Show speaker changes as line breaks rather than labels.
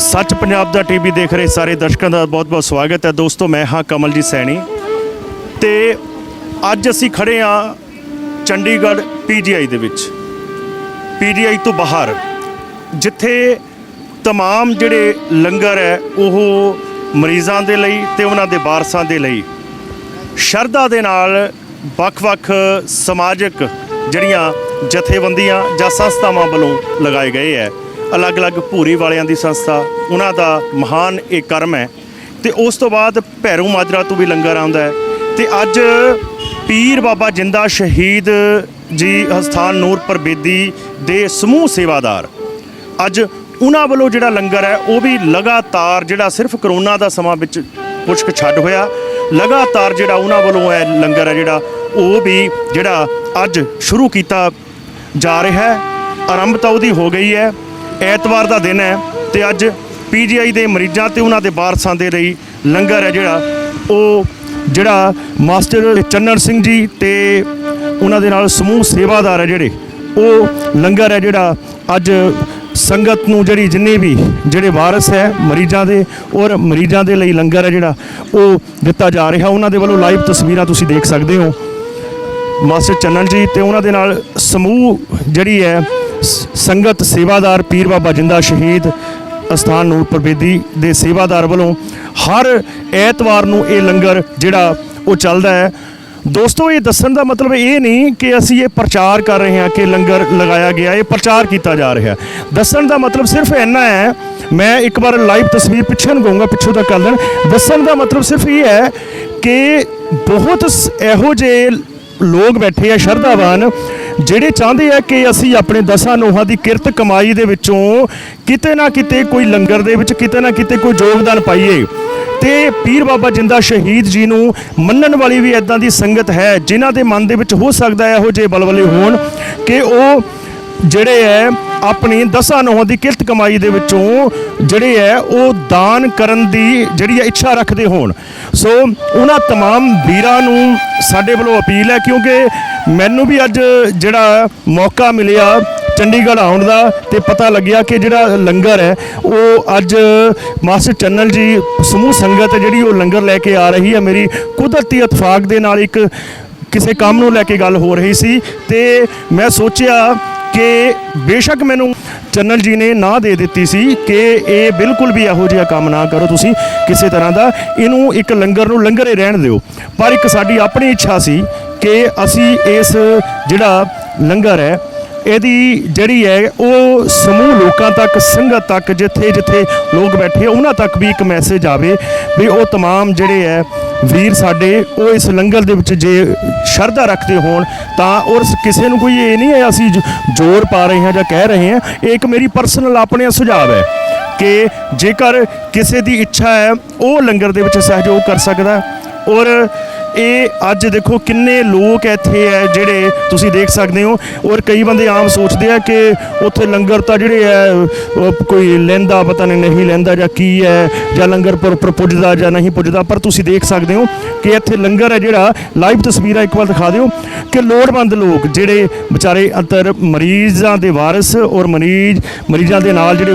ਸੱਚ ਪੰਜਾਬ ਦਾ ਟੀਵੀ ਦੇਖ ਰਹੇ ਸਾਰੇ ਦਰਸ਼ਕਾਂ ਦਾ ਬਹੁਤ-ਬਹੁਤ ਸਵਾਗਤ ਹੈ ਦੋਸਤੋ ਮੈਂ ਹਾਂ ਕਮਲਜੀਤ ਸੈਣੀ ਤੇ ਅੱਜ ਅਸੀਂ ਖੜੇ ਹਾਂ ਚੰਡੀਗੜ੍ਹ ਪੀਜੀਆਈ ਦੇ ਵਿੱਚ ਪੀਜੀਆਈ ਤੋਂ ਬਾਹਰ ਜਿੱਥੇ तमाम ਜਿਹੜੇ ਲੰਗਰ ਹੈ ਉਹ ਮਰੀਜ਼ਾਂ ਦੇ ਲਈ ਤੇ ਉਹਨਾਂ ਦੇ ਵਾਰਸਾਂ ਦੇ ਲਈ ਸ਼ਰਧਾ ਦੇ ਨਾਲ ਵੱਖ-ਵੱਖ ਸਮਾਜਿਕ ਜਿਹੜੀਆਂ ਜਥੇਬੰਦੀਆਂ ਜਾਂ ਸੰਸਥਾਵਾਂ ਵੱਲੋਂ ਲਗਾਏ ਗਏ ਹੈ ਅਲੱਗ-ਅਲੱਗ ਭੂਰੀ ਵਾਲਿਆਂ ਦੀ ਸੰਸਥਾ, ਉਹਨਾਂ ਦਾ ਮਹਾਨ ਇਹ ਕਰਮ ਹੈ। ਤੇ ਉਸ ਤੋਂ ਬਾਅਦ ਭੈਰੂ ਮਾਜਰਾ ਤੋਂ ਵੀ ਲੰਗਰ ਆਉਂਦਾ ਹੈ। ਤੇ ਅੱਜ ਪੀਰ ਬਾਬਾ ਜਿੰਦਾ ਸ਼ਹੀਦ ਜੀ ਹਸਥਾਨ ਨੂਰਪੁਰ ਬੇਦੀ ਦੇ ਸਮੂਹ ਸੇਵਾਦਾਰ। ਅੱਜ ਉਹਨਾਂ ਵੱਲੋਂ ਜਿਹੜਾ ਲੰਗਰ ਹੈ, ਉਹ ਵੀ ਲਗਾਤਾਰ ਜਿਹੜਾ ਸਿਰਫ ਕਰੋਨਾ ਦਾ ਸਮਾਂ ਵਿੱਚ ਕੁਝ ਕੁ ਛੱਡ ਹੋਇਆ, ਲਗਾਤਾਰ ਜਿਹੜਾ ਉਹਨਾਂ ਵੱਲੋਂ ਹੈ ਲੰਗਰ ਹੈ ਜਿਹੜਾ, ਉਹ ਵੀ ਜਿਹੜਾ ਅੱਜ ਸ਼ੁਰੂ ਕੀਤਾ ਜਾ ਰਿਹਾ ਹੈ। ਆਰੰਭਤਾ ਉਹਦੀ ਹੋ ਗਈ ਹੈ। ਐਤਵਾਰ ਦਾ ਦਿਨ ਹੈ ਤੇ ਅੱਜ ਪੀਜੀਆਈ ਦੇ ਮਰੀਜ਼ਾਂ ਤੇ ਉਹਨਾਂ ਦੇ ਵਾਰਸਾਂ ਦੇ ਲਈ ਲੰਗਰ ਹੈ ਜਿਹੜਾ। ਉਹ ਜਿਹੜਾ ਮਾਸਟਰ ਚੰਨਣ ਸਿੰਘ ਜੀ ਤੇ ਉਹਨਾਂ ਦੇ ਨਾਲ ਸਮੂਹ ਸੇਵਾਦਾਰ ਹੈ ਜਿਹੜੇ। ਉਹ ਲੰਗਰ ਹੈ ਜਿਹੜਾ ਅੱਜ ਸੰਗਤ ਨੂੰ ਜਿਹੜੀ ਜਿੰਨੇ ਵੀ ਜਿਹੜੇ ਵਾਰਸ ਹੈ ਮਰੀਜ਼ਾਂ ਦੇ ਔਰ ਮਰੀਜ਼ਾਂ ਦੇ ਲਈ ਲੰਗਰ ਹੈ ਜਿਹੜਾ, ਉਹ ਦਿੱਤਾ ਜਾ ਰਿਹਾ। ਉਹਨਾਂ ਦੇ ਵੱਲੋਂ ਲਾਈਵ ਤਸਵੀਰਾਂ ਤੁਸੀਂ ਦੇਖ ਸਕਦੇ ਹੋ। ਮਾਸਟਰ ਚੰਨਨ ਜੀ ਤੇ ਉਹਨਾਂ ਦੇ ਨਾਲ ਸਮੂਹ ਜਿਹੜੀ ਹੈ ਸੰਗਤ ਸੇਵਾਦਾਰ ਪੀਰ ਬਾਬਾ ਜਿੰਦਾ ਸ਼ਹੀਦ ਅਸਥਾਨ ਨੂਰਪੁਰ ਬੇਦੀ ਦੇ ਸੇਵਾਦਾਰ ਵੱਲੋਂ ਹਰ ਐਤਵਾਰ ਨੂੰ ਇਹ ਲੰਗਰ ਜਿਹੜਾ ਉਹ ਚੱਲਦਾ ਹੈ। ਦੋਸਤੋ, ਇਹ ਦੱਸਣ ਦਾ ਮਤਲਬ ਇਹ ਨਹੀਂ ਕਿ ਅਸੀਂ ਇਹ ਪ੍ਰਚਾਰ ਕਰ ਰਹੇ ਹਾਂ ਕਿ ਲੰਗਰ ਲਗਾਇਆ ਗਿਆ, ਇਹ ਪ੍ਰਚਾਰ ਕੀਤਾ ਜਾ ਰਿਹਾ ਦੱਸਣ ਦਾ ਮਤਲਬ ਸਿਰਫ ਇੰਨਾ ਹੈ, ਮੈਂ ਇੱਕ ਵਾਰ ਲਾਈਵ ਤਸਵੀਰ ਪਿੱਛੇ ਨੂੰ ਕਹੂੰਗਾ, ਪਿੱਛੋਂ ਤੱਕ ਕਰ ਲੈਣ। ਦੱਸਣ ਦਾ ਮਤਲਬ ਸਿਰਫ ਇਹ ਹੈ ਕਿ ਬਹੁਤ ਸ- ਇਹੋ ਜਿਹੇ ਲੋਕ ਬੈਠੇ ਆ, ਸ਼ਰਧਾਵਾਨ ਜਿਹੜੇ ਚਾਹੁੰਦੇ ਆ ਕਿ ਅਸੀਂ ਆਪਣੇ ਦਸਾਂ ਨੋਹਾਂ ਦੀ ਕਿਰਤ ਕਮਾਈ ਦੇ ਵਿੱਚੋਂ ਕਿਤੇ ਨਾ ਕਿਤੇ ਕੋਈ ਲੰਗਰ ਦੇ ਵਿੱਚ ਕਿਤੇ ਨਾ ਕਿਤੇ ਕੋਈ ਯੋਗਦਾਨ ਪਾਈਏ। ਤੇ ਪੀਰ ਬਾਬਾ ਜਿੰਦਾ ਸ਼ਹੀਦ ਜੀ ਨੂੰ ਮੰਨਣ ਵਾਲੀ ਵੀ ਇਦਾਂ ਦੀ ਸੰਗਤ ਹੈ, ਜਿਨ੍ਹਾਂ ਦੇ ਮਨ ਦੇ ਵਿੱਚ ਹੋ ਸਕਦਾ ਹੈ ਇਹੋ ਜਿਹੇ ਬਲਬਲੇ ਹੋਣ ਕਿ ਉਹ ਜਿਹੜੇ ਹੈ ਆਪਣੀ ਦਸਾਂ ਨੋਹਾਂ ਦੀ ਕਿਰਤ ਕਮਾਈ ਦੇ ਵਿੱਚੋਂ ਜਿਹੜੇ ਹੈ ਉਹ ਦਾਨ ਕਰਨ ਦੀ ਜਿਹੜੀ ਹੈ ਇੱਛਾ ਰੱਖਦੇ ਹੋਣ ਸੋ ਉਹਨਾਂ तमाम ਵੀਰਾਂ ਨੂੰ ਸਾਡੇ ਵੱਲੋਂ ਅਪੀਲ ਹੈ ਕਿਉਂਕਿ ਮੈਨੂੰ ਵੀ ਅੱਜ ਜਿਹੜਾ ਮੌਕਾ ਮਿਲਿਆ ਚੰਡੀਗੜ੍ਹ ਆਉਣ ਦਾ ਤੇ ਪਤਾ ਲੱਗਿਆ ਕਿ ਜਿਹੜਾ ਲੰਗਰ ਹੈ ਉਹ ਅੱਜ ਮਾਸਟਰ ਚੰਨਲ ਜੀ ਸਮੂਹ ਸੰਗਤ ਹੈ ਜਿਹੜੀ ਉਹ ਲੰਗਰ ਲੈ ਕੇ ਆ ਰਹੀ ਹੈ ਮੇਰੀ ਕੁਦਰਤੀ ਇਤਫਾਕ ਦੇ ਨਾਲ ਇੱਕ ਕਿਸੇ ਕੰਮ ਨੂੰ ਲੈ ਕੇ ਗੱਲ ਹੋ ਰਹੀ ਸੀ ਤੇ ਮੈਂ ਸੋਚਿਆ ਕਿ ਬੇਸ਼ੱਕ ਮੈਨੂੰ ਚੰਨਲ ਜੀ ਨੇ ਨਾ ਦੇ ਦਿੱਤੀ ਸੀ ਕਿ ਇਹ ਬਿਲਕੁਲ ਵੀ ਇਹੋ ਜਿਹਾ ਕੰਮ ਨਾ ਕਰੋ ਤੁਸੀਂ ਕਿਸੇ ਤਰ੍ਹਾਂ ਦਾ ਇਹਨੂੰ ਇੱਕ ਲੰਗਰ ਨੂੰ ਲੰਗਰ ਹੀ ਰਹਿਣ ਦਿਓ ਪਰ ਇੱਕ ਸਾਡੀ ਆਪਣੀ ਇੱਛਾ ਸੀ ਕਿ ਅਸੀਂ ਇਸ ਜਿਹੜਾ ਲੰਗਰ ਹੈ ਇਹਦੀ ਜਿਹੜੀ ਹੈ ਉਹ ਸਮੂਹ ਲੋਕਾਂ ਤੱਕ ਸੰਗਤ ਤੱਕ ਜਿੱਥੇ ਜਿੱਥੇ ਲੋਕ ਬੈਠੇ ਆ, ਉਹਨਾਂ ਤੱਕ ਵੀ ਇੱਕ ਮੈਸੇਜ ਆਵੇ ਵੀ ਉਹ तमाम ਜਿਹੜੇ ਹੈ ਵੀਰ ਸਾਡੇ, ਉਹ ਇਸ ਲੰਗਰ ਦੇ ਵਿੱਚ ਜੇ ਸ਼ਰਧਾ ਰੱਖਦੇ ਹੋਣ, ਤਾਂ ਔਰ ਕਿਸੇ ਨੂੰ ਕੋਈ ਇਹ ਨਹੀਂ ਹੈ, ਅਸੀਂ ਜ਼ੋਰ ਪਾ ਰਹੇ ਹਾਂ ਜਾਂ ਕਹਿ ਰਹੇ ਹਾਂ, ਇਹ ਇੱਕ ਮੇਰੀ ਪਰਸਨਲ ਆਪਣੇ ਸੁਝਾਅ ਹੈ ਕਿ ਜੇਕਰ ਕਿਸੇ ਦੀ ਇੱਛਾ ਹੈ, ਉਹ ਲੰਗਰ ਦੇ ਵਿੱਚ ਸਹਿਯੋਗ ਕਰ ਸਕਦਾ ਔਰ ਇਹ ਅੱਜ ਦੇਖੋ ਕਿੰਨੇ ਲੋਕ ਇੱਥੇ ਹੈ ਜਿਹੜੇ ਤੁਸੀਂ ਦੇਖ ਸਕਦੇ ਹੋ ਔਰ ਕਈ ਬੰਦੇ ਆਮ ਸੋਚਦੇ ਆ ਕਿ ਉੱਥੇ ਲੰਗਰ ਤਾਂ ਜਿਹੜੇ ਹੈ ਕੋਈ ਲੈਂਦਾ, ਪਤਾ ਨਹੀਂ ਨਹੀਂ ਲੈਂਦਾ ਜਾਂ ਕੀ ਹੈ, ਜਾਂ ਲੰਗਰ ਪਰ, ਪੁੱਜਦਾ ਜਾਂ ਨਹੀਂ ਪੁੱਜਦਾ, ਪਰ ਤੁਸੀਂ ਦੇਖ ਸਕਦੇ ਹੋ ਕਿ ਇੱਥੇ ਲੰਗਰ ਹੈ ਜਿਹੜਾ ਲਾਈਵ ਤਸਵੀਰਾਂ ਇੱਕ ਵਾਰ ਦਿਖਾ ਦਿਓ ਕਿ ਲੋੜਵੰਦ ਲੋਕ ਜਿਹੜੇ ਵਿਚਾਰੇ ਅੰਤਰ ਮਰੀਜ਼ਾਂ ਦੇ ਵਾਰਸ ਔਰ ਮਰੀਜ਼, ਮਰੀਜ਼ਾਂ ਦੇ ਨਾਲ ਜਿਹੜੇ